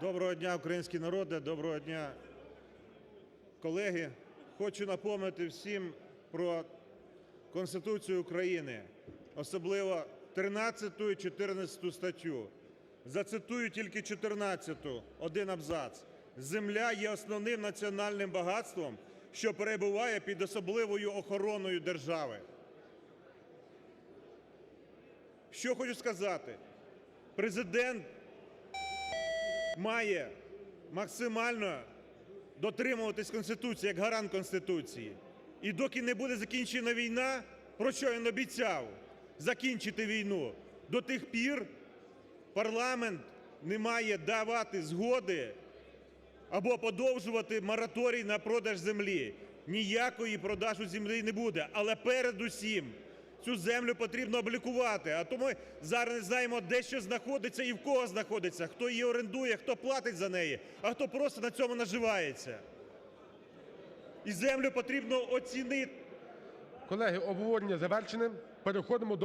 Доброго дня, український народе, доброго дня, колеги. Хочу напомнити всім про Конституцію України, особливо 13 і 14 статтю. Зацитую тільки 14-ту, один абзац. Земля є основним національним багатством, що перебуває під особливою охороною держави. Що хочу сказати? Президент має максимально дотримуватись Конституції як гарант Конституції. І доки не буде закінчена війна, про що він обіцяв закінчити війну, до тих пір парламент не має давати згоди або подовжувати мораторій на продаж землі. Ніякої продажу землі не буде. Але передусім цю землю потрібно облікувати. А то ми зараз не знаємо, де що знаходиться і в кого знаходиться, хто її орендує, хто платить за неї, а хто просто на цьому наживається. І землю потрібно оцінити. Колеги, обговорення завершене. Переходимо до